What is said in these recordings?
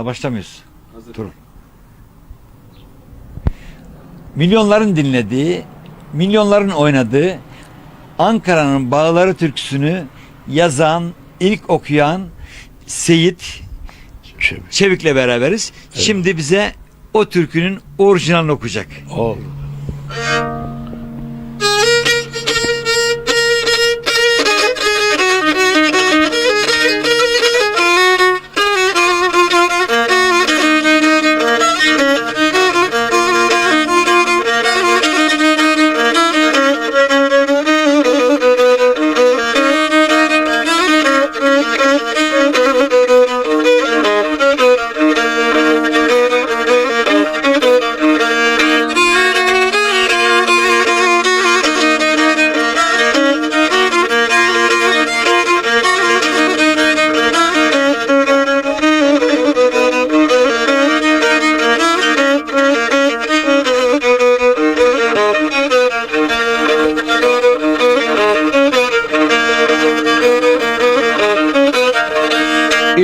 Ha, başlamıyoruz. Hazır. Dur. Milyonların dinlediği, milyonların oynadığı Ankara'nın Bağları türküsünü yazan, ilk okuyan Seyit Çevik. Çevik'le beraberiz. Şimdi bize o türkünün orijinalini okuyacak. Ol.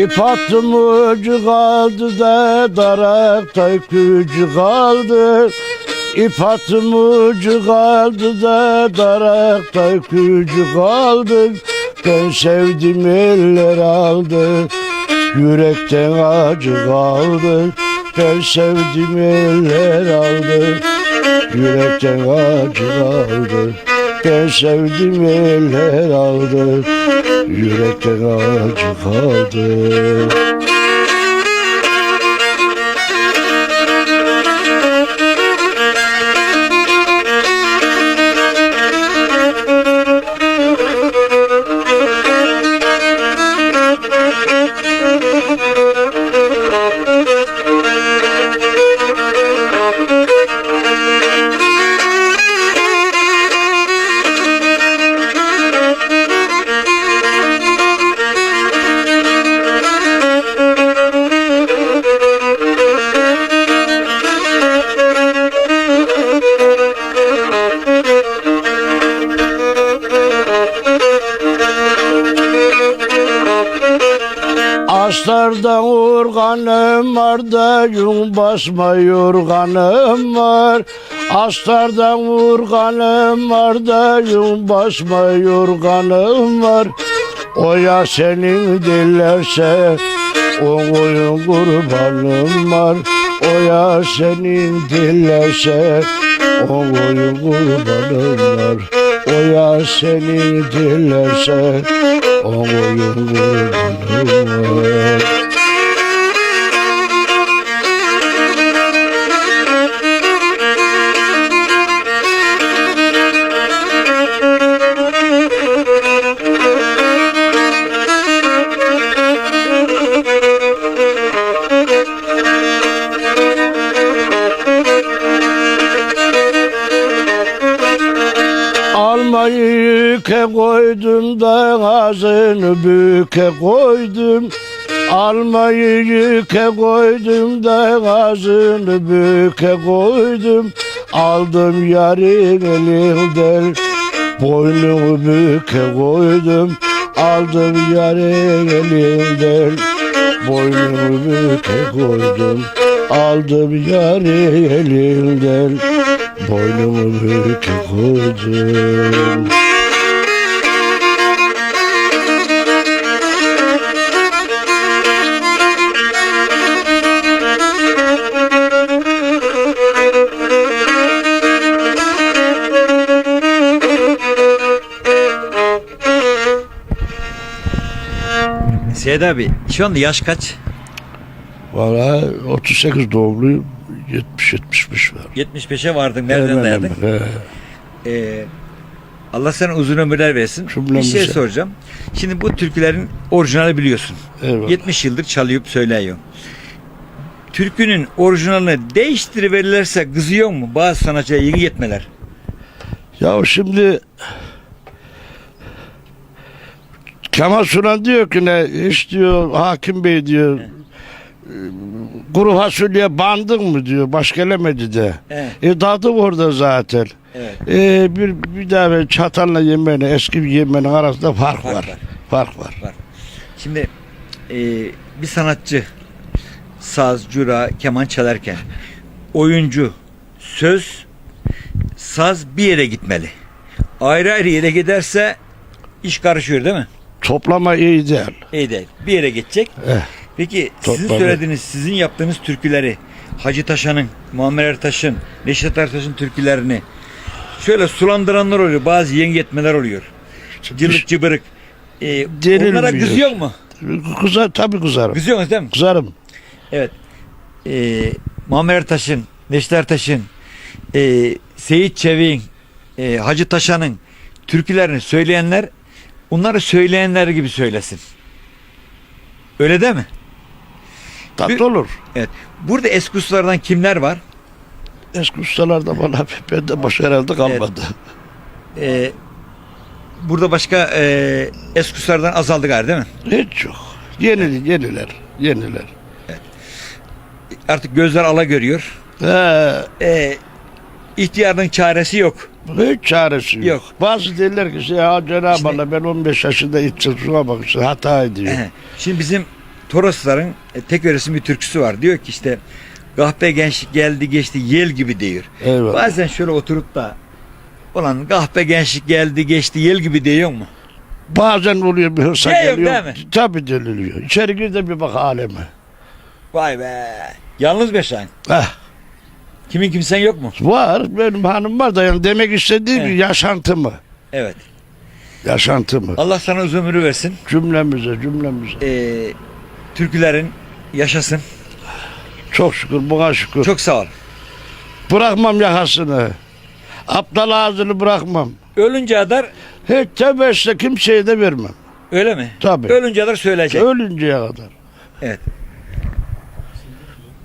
İp attım ucu kaldı da darakta kücü kaldı. İp attım ucu kaldı da darakta kücü kaldı. Ben sevdim eller aldı. Yürekten acı kaldı. Ben sevdim eller aldı. Yürekten acı kaldı. Ben sevdim eller aldı. Yürekten acı kaldı. Aslardan urganım var da yun basma yorganım var. Aslardan urganım var da yun basma yorganım var. Oya senin dillerse o oyun kurbanım var. Oya senin dillerse o oyun kurbanım var. Oya senin dillerse o oyun kurbanım yüke koydum da ağzını büke koydum. Almayı yüke koydum da ağzını büke koydum. Aldım yarın elinden boynumu büke koydum. Aldım yarın elinden boynumu büke koydum. Aldım yarı elinden boynumu büke koydum. Seyit abi şu anda yaş kaç? Valla 38 doğumluyum. 70-75 var. 75'e vardın. Nereden Hemen he. Ee, Allah sana uzun ömürler versin. Bir Cümlemize. şey soracağım. Şimdi bu türkülerin orijinali biliyorsun. Eyvallah. 70 yıldır çalıyıp söylüyor. Türkünün orijinalini değiştiriverirlerse kızıyor mu? Bazı sanatçıya yeni yetmeler. Ya şimdi Kemal Sunan diyor ki ne iş diyor hakim bey diyor kuru fasulye bandın mı diyor baş gelemedi de. Evet. E tadı orada zaten. Evet. E, bir, bir daha böyle çatalla yemeğine eski bir yemeğinin arasında fark, Fark var. var. Fark var. Şimdi e, bir sanatçı saz, cura, keman çalarken oyuncu, söz, saz bir yere gitmeli. Ayrı ayrı yere giderse iş karışıyor değil mi? Toplama iyi değil. İyi değil. Bir yere gidecek. Eh, Peki sizin Topladı. söylediğiniz, sizin yaptığınız türküleri Hacı Taşan'ın, Muammer Ertaş'ın, Neşet Ertaş'ın türkülerini şöyle sulandıranlar oluyor. Bazı yengetmeler oluyor. Cılık cıbırık. Ee, Denilmiyor. onlara kızıyor mu? Kızar, tabii kızarım. Kızıyorsunuz değil mi? Kızarım. Evet. Ee, Muammer Ertaş'ın, Neşet Ertaş'ın, e, Seyit Çevik'in, e, Hacı Taşan'ın türkülerini söyleyenler onları söyleyenler gibi söylesin. Öyle değil mi? Tatlı Bir- olur. Evet. Burada eski ustalardan kimler var? Eski ustalarda bana bende baş herhalde kalmadı. Ee, burada başka e, eski ustalardan azaldı galiba değil mi? Hiç yok. Yeni, yeniler. Yeniler. Artık gözler ala görüyor. He, Ee, ihtiyarın çaresi yok. hiç çaresi yok. Yok. Bazı derler ki ya Cenab-ı Allah ben 15 yaşında içtim şuna bak işte hata ediyor. Şimdi bizim Torosların e, tek öğresim bir türküsü var. Diyor ki işte kahpe gençlik geldi geçti yel gibi diyor. Eyvallah. Bazen şöyle oturup da ulan kahpe gençlik geldi geçti yel gibi diyor mu? Bazen oluyor bir hırsa Şey yok, geliyor. değil mi? Tabii deliriyor. İçeri gir de bir bak aleme. Vay be. Yalnız be sen. Eh, Kimin kimsen yok mu? var benim hanım var da yani demek istediğim Evet. yaşantımı. Evet. Yaşantımı. Allah sana uzun ömrü versin. Cümlemize cümlemize. Ee, türkülerin yaşasın. Çok şükür buna şükür. Çok sağ ol. Bırakmam yakasını. Aptal ağzını bırakmam. Ölünce kadar Hiç tebessle kimseye de vermem. öyle mi? Tabii. Ölünce kadar söyleyecek. Ölünceye kadar. Evet.